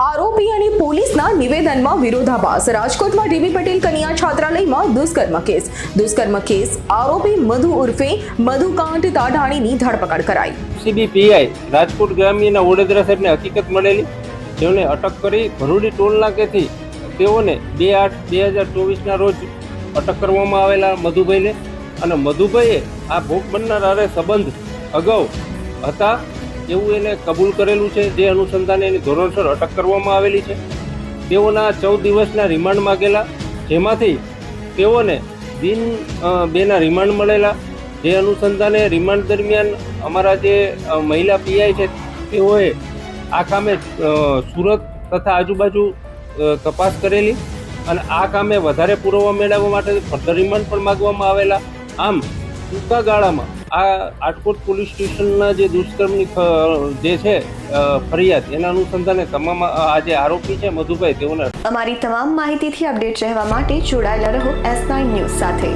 આરોપી અને પોલીસના નિવેદનમાં વિરોધાભાસ. રાજકોટમાં ડીબી પટેલ કન્યા છાત્રાલયમાં દુષ્કર્મ કેસ. દુષ્કર્મ કેસ, આરોપી મધુ ઉર્ફે મધુકાંત તાઢાણીની ધરપકડ કરાઈ. સીબીપીઆઈ રાજકોટ ગ્રામ્યના વડોદરા સાહેબને હકીકત મળેલી. જેઓને અટક કરી ભરૂડી ટોલ નાકેથી તેઓને બે આઠ બે હજાર ચોવીસના રોજ અટક કરવામાં આવેલા મધુભાઈને. અને મધુભાઈએ આ ભોગ બનનાર હારે સંબંધ અગાઉ હતા એવું એને કબૂલ કરેલું છે, જે અનુસંધાને એની ધોરણસર અટક કરવામાં આવેલી છે. તેઓના ચૌદ દિવસના રિમાન્ડ માગેલા, જેમાંથી તેઓને દિન બેના રિમાન્ડ મળેલા. જે અનુસંધાને રિમાન્ડ દરમિયાન અમારા જે મહિલા પીઆઈ છે, તેઓએ આ કામે સુરત તથા આજુબાજુ તપાસ કરેલી અને આ કામે વધારે પુરાવા મેળવવા માટે ફર્ધર રિમાન્ડ પણ માગવામાં આવેલા. આમ ટૂંકા ગાળામાં આ આટકોટ પોલીસ સ્ટેશનના જે દુષ્કર્મની જે છે ફરિયાદ, એના અનુસંધાને તમામ આ જે આરોપી છે, મધુભાઈ, તેઓને અમારી તમામ માહિતીથી અપડેટ રહેવા માટે જોડાયેલા રહો એસ નાઇન ન્યૂઝ સાથે.